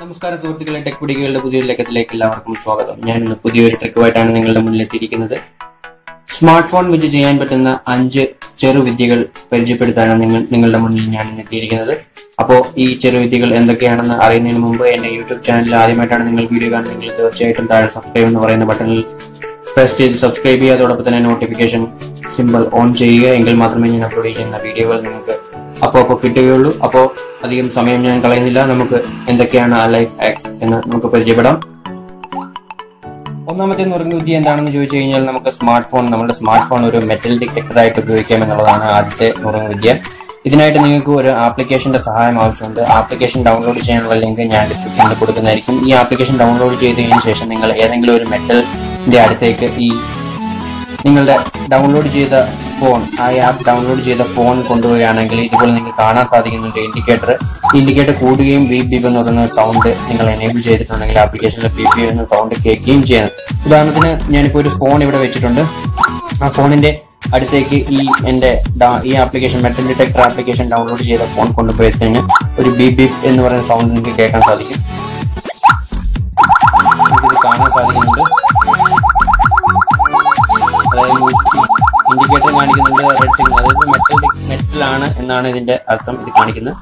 നമസ്കാരം സുഹൃത്തുക്കളെ ടെക് പിടികളുടെ പുതിയൊരു ലേഖത്തിലേക്ക് എല്ലാവർക്കും സ്വാഗതം. ഞാൻ ഇന്ന് പുതിയൊരു ട്രിക്കുമായിട്ടാണ് നിങ്ങളുടെ മുന്നിൽ എത്തിയിരിക്കുന്നത് സ്മാർട്ട് ഫോൺ വെച്ച് ചെയ്യാൻ പറ്റുന്ന അഞ്ച് ചെറുവിദ്യകൾ പരിചയപ്പെടുത്താനാണ് നിങ്ങൾ നിങ്ങളുടെ മുന്നിൽ ഞാൻ ഇന്ന് എത്തിയിരിക്കുന്നത്. അപ്പോൾ ഈ ചെറുവിദ്യകൾ എന്തൊക്കെയാണെന്ന് അറിയുന്നതിന് മുമ്പ് എന്റെ യൂട്യൂബ് ചാനലിൽ ആദ്യമായിട്ടാണ് നിങ്ങൾ വീഡിയോ കാണുന്നതെങ്കിൽ തീർച്ചയായിട്ടും താഴെ സബ്സ്ക്രൈബ് എന്ന് പറയുന്ന ബട്ടണിൽ പ്രസ് ചെയ്ത് സബ്സ്ക്രൈബ് ചെയ്യുക. അതോടൊപ്പം തന്നെ നോട്ടിഫിക്കേഷൻ സിമ്പിൾ ഓൺ ചെയ്യുക. എങ്കിൽ മാത്രമേ ഞാൻ അപ്ലോഡ് ചെയ്യുന്ന വീഡിയോകൾ നിങ്ങൾക്ക് അപ്പോൾ അപ്പോൾ കിട്ടുകയുള്ളൂ അപ്പോൾ അധികം സമയം ഞാൻ കളയുന്നില്ല. നമുക്ക് എന്തൊക്കെയാണ് ആ ലൈഫ് ആക്സ് എന്ന് നമുക്ക് പരിചയപ്പെടാം. ഒന്നാമത്തെ നുറുങ്ങ് വിദ്യ എന്താണെന്ന് ചോദിച്ചു കഴിഞ്ഞാൽ നമുക്ക് സ്മാർട്ട് ഫോൺ നമ്മുടെ സ്മാർട്ട് ഫോൺ ഒരു മെറ്റൽ ഡിറ്റക്ടർ ആയിട്ട് ഉപയോഗിക്കാം എന്നുള്ളതാണ് ആദ്യത്തെ നുറുങ്ങുവിദ്യ ഇതിനായിട്ട് നിങ്ങൾക്ക് ഒരു ആപ്ലിക്കേഷന്റെ സഹായം ആവശ്യമുണ്ട്. ആപ്ലിക്കേഷൻ ഡൗൺലോഡ് ചെയ്യാനുള്ള ലിങ്ക് ഞാൻ ഡിസ്ക്രിപ്ഷനിൽ കൊടുക്കുന്നതായിരിക്കും. ഈ ആപ്ലിക്കേഷൻ ഡൗൺലോഡ് ചെയ്തതിനു ശേഷം നിങ്ങൾ ഏതെങ്കിലും ഒരു മെറ്റലിന്റെ അടുത്തേക്ക് ഈ നിങ്ങളുടെ ഡൗൺലോഡ് ചെയ്ത ഫോൺ ആ ആപ്പ് ഡൗൺലോഡ് ചെയ്ത ഫോൺ കൊണ്ടുപോവുകയാണെങ്കിൽ ഇതുപോലെ നിങ്ങൾക്ക് കാണാൻ സാധിക്കുന്നുണ്ട് ഇൻഡിക്കേറ്റർ ഇൻഡിക്കേറ്റർ കൂടുകയും ബീപ് ബീപ് എന്ന് പറയുന്ന സൗണ്ട് നിങ്ങൾ എനേബിൾ ചെയ്തിട്ടുണ്ടെങ്കിൽ ആപ്ലിക്കേഷനിൽ ബീപ് ബീപ് എന്ന സൗണ്ട് കേൾക്കുകയും ചെയ്യണം ഉദാഹരണത്തിന് ഞാനിപ്പോൾ ഒരു ഫോൺ ഇവിടെ വെച്ചിട്ടുണ്ട്. ആ ഫോണിന്റെ അടുത്തേക്ക് ഈ എന്റെ ഈ application metal detector application download ചെയ്ത ഫോൺ കൊണ്ടുപോയതിന് ഒരു ബീപ് ബീപ് എന്ന് പറയുന്ന സൗണ്ട് നിങ്ങൾക്ക് കേൾക്കാൻ സാധിക്കും. കാണാൻ സാധിക്കുന്നുണ്ട്. അതായത് കാണിക്കുന്നുണ്ട് റെഡ് സിഗ്നൽ അതായത് മെറ്റൽ ആണ് എന്നാണ് ഇതിന്റെ അർത്ഥം ഇത് കാണിക്കുന്നത്.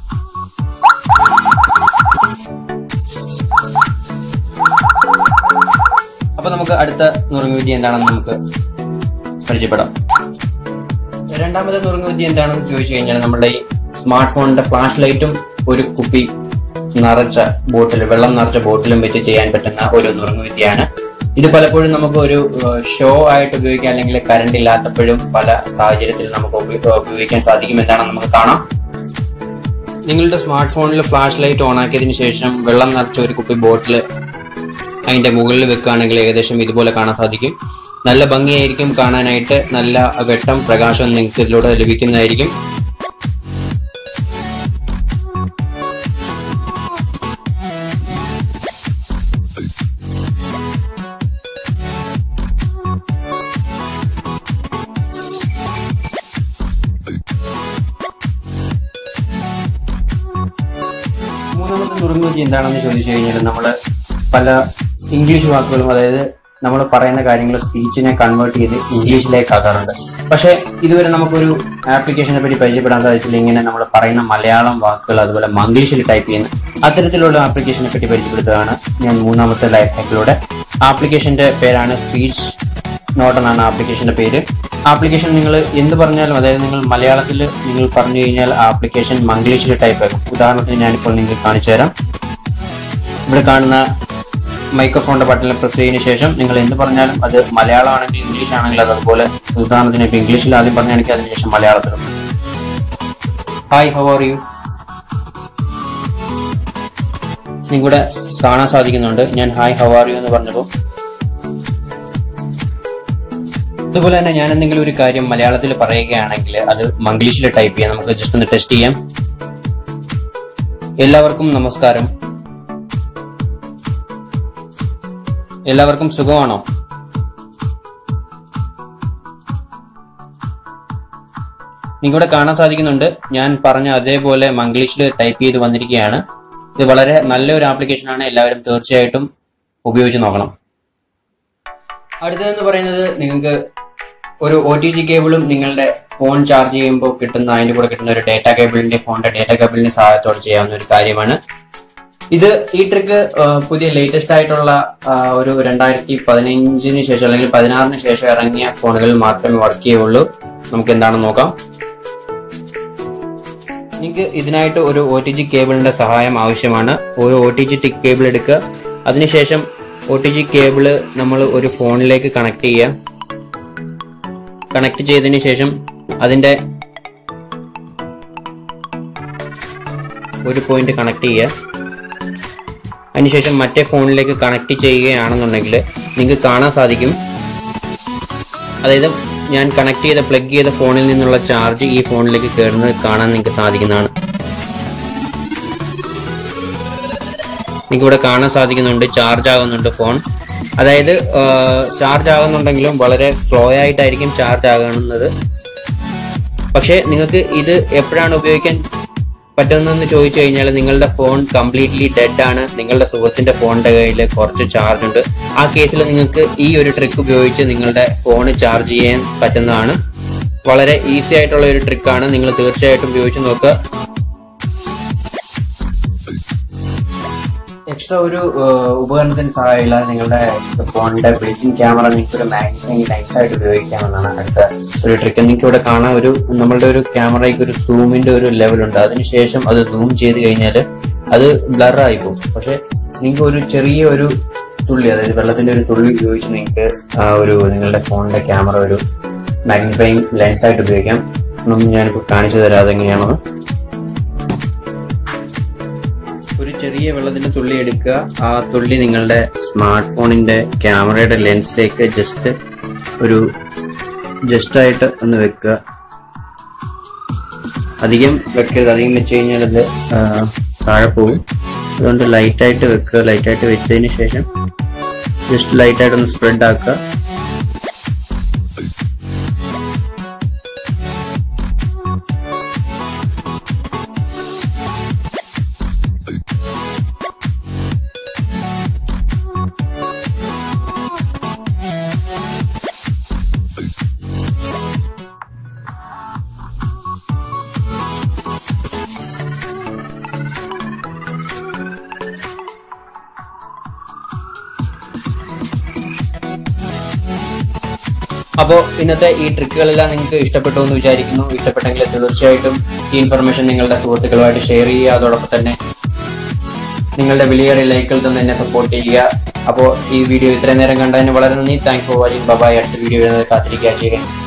അപ്പൊ നമുക്ക് അടുത്ത നുറുങ്ങു വിദ്യ എന്താണെന്ന് നമുക്ക് പരിചയപ്പെടാം. രണ്ടാമത്തെ നുറുങ്ങു വിദ്യ എന്താണെന്ന് ചോദിച്ചു കഴിഞ്ഞാൽ നമ്മുടെ ഈ സ്മാർട്ട് ഫോണിന്റെ ഫ്ലാഷ് ലൈറ്റും ഒരു കുപ്പി നിറച്ച ബോട്ടിൽ വെള്ളം നിറച്ച ബോട്ടിലും വെച്ച് ചെയ്യാൻ പറ്റുന്ന ഒരു നുറുങ്ങു വിദ്യയാണ് ഇത് പലപ്പോഴും നമുക്ക് ഒരു ഷോ ആയിട്ട് ഉപയോഗിക്കാം അല്ലെങ്കിൽ കറണ്ട് ഇല്ലാത്തപ്പോഴും പല സാഹചര്യത്തിൽ നമുക്ക് ഉപ- ഉപയോഗിക്കാൻ സാധിക്കും എന്താണെന്ന് നമുക്ക് കാണാം. നിങ്ങളുടെ സ്മാർട്ട് ഫോണിൽ ഫ്ലാഷ് ലൈറ്റ് ഓൺ ആക്കിയതിന് ശേഷം വെള്ളം നിറച്ച ഒരു കുപ്പി ബോട്ടിൽ അതിന്റെ മുകളിൽ വെക്കുകയാണെങ്കിൽ ഏകദേശം ഇതുപോലെ കാണാൻ സാധിക്കും. നല്ല ഭംഗിയായിരിക്കും കാണാനായിട്ട് നല്ല വെട്ടം പ്രകാശം നിങ്ങൾക്ക് ഇതിലൂടെ ലഭിക്കുന്നതായിരിക്കും. മൂന്നാമത്തെ നുറുങ്ങുവെച്ച് എന്താണെന്ന് ചോദിച്ചു കഴിഞ്ഞാൽ നമ്മൾ പല ഇംഗ്ലീഷ് വാക്കുകളും അതായത് നമ്മൾ പറയുന്ന കാര്യങ്ങൾ സ്പീച്ചിനെ കൺവേർട്ട് ചെയ്ത് ഇംഗ്ലീഷിലേക്ക് ആക്കാറുണ്ട്. പക്ഷെ ഇതുവരെ നമുക്കൊരു ആപ്ലിക്കേഷനെ പറ്റി പരിചയപ്പെടാൻ സാധിച്ചില്ല. ഇങ്ങനെ നമ്മൾ പറയുന്ന മലയാളം വാക്കുകൾ അതുപോലെ മംഗ്ലീഷിൽ ടൈപ്പ് ചെയ്യുന്ന അത്തരത്തിലുള്ള ആപ്ലിക്കേഷനെ പറ്റി പരിചയപ്പെടുത്തുകയാണ് ഞാൻ മൂന്നാമത്തെ ലൈഫ് ഹാക്കിലൂടെ ആപ്ലിക്കേഷന്റെ പേരാണ് സ്പീച്ച് നോട്ട് എന്നാണ് ആപ്ലിക്കേഷന്റെ പേര്. ആപ്ലിക്കേഷൻ നിങ്ങൾ എന്ത് പറഞ്ഞാലും അതായത് നിങ്ങൾ മലയാളത്തിൽ നിങ്ങൾ പറഞ്ഞു കഴിഞ്ഞാൽ ആപ്ലിക്കേഷൻ മംഗ്ലീഷിൽ ടൈപ്പ് ആക്കും. ഉദാഹരണത്തിന് ഞാനിപ്പോൾ നിങ്ങൾക്ക് കാണിച്ചു തരാം. ഇവിടെ കാണുന്ന മൈക്രോഫോണിന്റെ ബട്ടണിൽ പ്രസ് ചെയ്തതിനു ശേഷം നിങ്ങൾ എന്ത് പറഞ്ഞാലും അത് മലയാളം ആണെങ്കിൽ ഇംഗ്ലീഷ് ആണെങ്കിൽ അത് അതുപോലെ ഉദാഹരണത്തിന് ഇപ്പൊ ഇംഗ്ലീഷിൽ ആദ്യം പറഞ്ഞാണെങ്കിൽ അതിനുശേഷം മലയാളത്തിൽ ഹായ് ഹൗ ആർ യു നിങ്ങളുടെ കാണാൻ സാധിക്കുന്നുണ്ട്. ഞാൻ ഹായ് ഹൗ ആർ യു എന്ന് പറഞ്ഞപ്പോൾ അതുപോലെ തന്നെ ഞാൻ എന്തെങ്കിലും ഒരു കാര്യം മലയാളത്തിൽ പറയുകയാണെങ്കിൽ അത് മംഗ്ലീഷിൽ ടൈപ്പ് ചെയ്യാം. നമുക്ക് ജസ്റ്റ് ഒന്ന് ടെസ്റ്റ് ചെയ്യാം. എല്ലാവർക്കും നമസ്കാരം. എല്ലാവർക്കും സുഖമാണോ? നിങ്ങളുടെ കാണാൻ സാധിക്കുന്നുണ്ട്. ഞാൻ പറഞ്ഞ അതേപോലെ മംഗ്ലീഷിൽ ടൈപ്പ് ചെയ്ത് വന്നിരിക്കുകയാണ്. ഇത് വളരെ നല്ലൊരു ആപ്ലിക്കേഷനാണ് എല്ലാവരും തീർച്ചയായിട്ടും ഉപയോഗിച്ച് നോക്കണം. അടുത്തതെന്ന് പറയുന്നത് നിങ്ങൾക്ക് ഒരു ഒ ടി ജി കേബിളും നിങ്ങളുടെ ഫോൺ ചാർജ് ചെയ്യുമ്പോൾ കിട്ടുന്ന അതിന്റെ കൂടെ കിട്ടുന്ന ഒരു ഡേറ്റ കേബിളിന്റെ ഫോണിന്റെ ഡേറ്റ കേബിളിന്റെ സഹായത്തോടെ ചെയ്യാവുന്ന ഒരു കാര്യമാണ്. ഇത് ഈ ട്രിക്ക് പുതിയ ലേറ്റസ്റ്റ് ആയിട്ടുള്ള ഒരു രണ്ടായിരത്തി പതിനഞ്ചിന് ശേഷം അല്ലെങ്കിൽ പതിനാറിന് ശേഷം ഇറങ്ങിയ ഫോണുകളിൽ മാത്രമേ വർക്ക് ചെയ്യുള്ളൂ. നമുക്ക് എന്താണെന്ന് നോക്കാം. നിങ്ങൾക്ക് ഇതിനായിട്ട് ഒരു ഒ ടി ജി കേബിളിന്റെ സഹായം ആവശ്യമാണ്. ഒരു ഒ ടി ജി ടിക് കേബിൾ എടുക്കുക. അതിനുശേഷം ഒ ടി ജി കേബിൾ നമ്മൾ ഒരു ഫോണിലേക്ക് കണക്ട് ചെയ്യുക. കണക്ട് ചെയ്തതിന് ശേഷം അതിന്റെ ഒരു പോയിന്റ് കണക്ട് ചെയ്യുക. അതിനുശേഷം മറ്റേ ഫോണിലേക്ക് കണക്ട് ചെയ്യുകയാണെന്നുണ്ടെങ്കിൽ നിങ്ങൾക്ക് കാണാൻ സാധിക്കും. അതായത് ഞാൻ കണക്ട് ചെയ്ത പ്ലഗ് ചെയ്ത ഫോണിൽ നിന്നുള്ള ചാർജ് ഈ ഫോണിലേക്ക് കയറുന്നത് കാണാൻ നിങ്ങൾക്ക് സാധിക്കുന്നതാണ്. നിങ്ങൾക്ക് ഇവിടെ കാണാൻ സാധിക്കുന്നുണ്ട് ചാർജ് ആകുന്നുണ്ട് ഫോൺ അതായത് ചാർജ് ആകുന്നുണ്ടെങ്കിലും വളരെ സ്ലോ ആയിട്ടായിരിക്കും ചാർജ് ആകുന്നത്. പക്ഷേ നിങ്ങൾക്ക് ഇത് എപ്പോഴാണ് ഉപയോഗിക്കാൻ പറ്റുന്നതെന്ന് ചോദിച്ചു കഴിഞ്ഞാൽ നിങ്ങളുടെ ഫോൺ കംപ്ലീറ്റ്ലി ഡെഡ് ആണ്. നിങ്ങളുടെ സുഹൃത്തിന്റെ ഫോണിന്റെ കയ്യിൽ കുറച്ച് ചാർജ് ഉണ്ട്. ആ കേസിൽ നിങ്ങൾക്ക് ഈ ഒരു ട്രിക്ക് ഉപയോഗിച്ച് നിങ്ങളുടെ ഫോൺ ചാർജ് ചെയ്യാൻ പറ്റുന്നതാണ്. വളരെ ഈസി ആയിട്ടുള്ള ഒരു ട്രിക്കാണ് നിങ്ങൾ തീർച്ചയായിട്ടും ഉപയോഗിച്ച് നോക്കുക. എക്സ്ട്രാ ഒരു ഉപകരണത്തിന് സഹായമില്ലാതെ നിങ്ങളുടെ ഫോണിന്റെ ബ്ലിച്ചിങ് ക്യാമറ നിങ്ങൾക്ക് ഒരു മാക്സിമം ലെൻസ് ആയിട്ട് ഉപയോഗിക്കാമെന്നാണ് അടുത്ത ഒരു ട്രിക്ക് നിങ്ങൾക്ക് ഇവിടെ കാണാൻ ഒരു നമ്മളുടെ ഒരു ക്യാമറയ്ക്ക് ഒരു സൂമിന്റെ ഒരു ലെവൽ ഉണ്ട്. അതിനുശേഷം അത് സൂം ചെയ്ത് കഴിഞ്ഞാൽ അത് ബ്ലറായി പോകും. പക്ഷെ നിങ്ങൾക്ക് ഒരു ചെറിയ ഒരു തുള്ളി അതായത് വെള്ളത്തിന്റെ ഒരു തുള്ളി ഉപയോഗിച്ച് നിങ്ങൾക്ക് ഒരു നിങ്ങളുടെ ഫോണിന്റെ ക്യാമറ ഒരു മാഗ്നിഫൈങ് ലെൻസ് ആയിട്ട് ഉപയോഗിക്കാം. ഒന്നും ഞാനിപ്പോൾ കാണിച്ചു തരാം അതെങ്ങനെയാണെന്ന് ചെറിയ വെള്ളത്തിന്റെ തുള്ളി എടുക്കുക. ആ തുള്ളി നിങ്ങളുടെ സ്മാർട്ട് ഫോണിന്റെ ക്യാമറയുടെ ലെൻസിലേക്ക് ജസ്റ്റ് ഒരു ജസ്റ്റ് ആയിട്ട് ഒന്ന് വെക്കുക. അധികം വെക്കരുത്. അധികം വെച്ച് കഴിഞ്ഞാൽ അത് താഴെ പോകും. അതുകൊണ്ട് ലൈറ്റായിട്ട് വെക്കുക. ലൈറ്റായിട്ട് വെച്ചതിന് ശേഷം ജസ്റ്റ് ലൈറ്റ് ആയിട്ട് ഒന്ന് സ്പ്രെഡ് ആക്കുക. അപ്പോൾ ഇന്നത്തെ ഈ ട്രിക്കുകളെല്ലാം നിങ്ങൾക്ക് ഇഷ്ടപ്പെട്ടു എന്ന് വിചാരിക്കുന്നു. ഇഷ്ടപ്പെട്ടെങ്കിൽ തീർച്ചയായിട്ടും ഈ ഇൻഫർമേഷൻ നിങ്ങളുടെ സുഹൃത്തുക്കളുമായിട്ട് ഷെയർ ചെയ്യുക. അതോടൊപ്പം തന്നെ നിങ്ങളുടെ വിലയേറിയ ലൈക്കിൽ തന്നെ എന്നെ സപ്പോർട്ട് ചെയ്യുക. അപ്പോൾ ഈ വീഡിയോ ഇത്രയും നേരം കണ്ടതിന് വളരെ നന്ദി. Thanks for watching bye bye അടുത്ത വീഡിയോ കാത്തിരിക്കുക. ചെയ്യുക